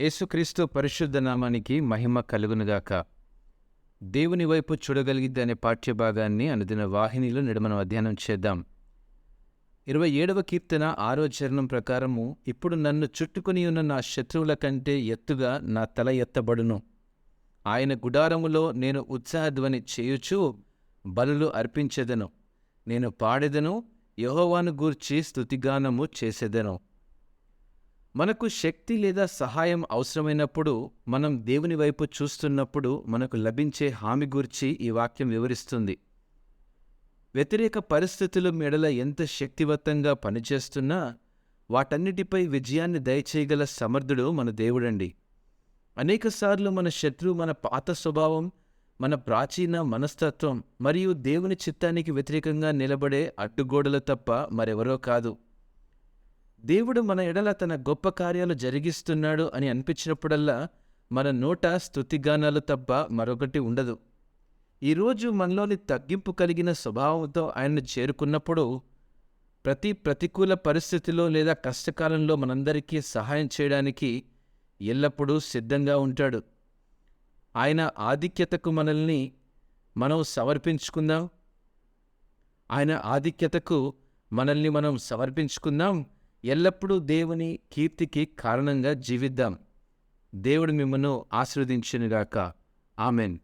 యేసుక్రీస్తు పరిశుద్ధ నామానికి మహిమ కలుగునుగాక. దేవుని వైపు చూడగలిగిద్ది అనే పాఠ్యభాగాన్ని అనుదిన వాహినిలో నేడు మనం అధ్యయనం చేద్దాం. ఇరవై ఏడవ కీర్తన ఆరో చరణం ప్రకారము ఇప్పుడు నన్ను చుట్టుకుని ఉన్న నా శత్రువుల కంటే ఎత్తుగా నా తల ఎత్తబడును. ఆయన గుడారములో నేను ఉత్సాహధ్వని చేయుచు బలులు అర్పించెదను. నేను పాడెదను యహోవాను గూర్చి స్తుతిగానము చేసేదను. మనకు శక్తి లేదా సహాయం అవసరమైనప్పుడు మనం దేవుని వైపు చూస్తున్నప్పుడు మనకు లభించే హామీ గురించి ఈ వాక్యం వివరిస్తుంది. వ్యతిరేక పరిస్థితులు మెడల ఎంత శక్తివంతంగా పనిచేస్తున్నా వాటన్నిటిపై విజయాన్ని దయచేయగల సమర్థుడు మన దేవుడండి. అనేకసార్లు మన శత్రువు మన పాత స్వభావం మన ప్రాచీన మనస్తత్వం మరియు దేవుని చిత్తానికి వ్యతిరేకంగా నిలబడే అడ్డుగోడలు తప్ప మరెవరో కాదు. దేవుడు మన ఎడల తన గొప్ప కార్యాలు జరిగిస్తున్నాడు అని అనిపించినప్పుడల్లా మన నోట స్తుతిగానాలు తప్ప మరొకటి ఉండదు. ఈరోజు మనలోని తగ్గింపు కలిగిన స్వభావంతో ఆయన్ను చేరుకున్నప్పుడు ప్రతి ప్రతికూల పరిస్థితిలో లేదా కష్టకాలంలో మనందరికీ సహాయం చేయడానికి ఎల్లప్పుడూ సిద్ధంగా ఉంటాడు. ఆయన ఆధిక్యతకు మనల్ని మనం సమర్పించుకుందాం. ఆయన ఆధిక్యతకు మనల్ని మనం సమర్పించుకుందాం. ఎల్లప్పుడూ దేవుని కీర్తికి కారణంగా జీవిద్దాం. దేవుడు మిమ్మను ఆశీర్వదించినగాక. ఆమెన్.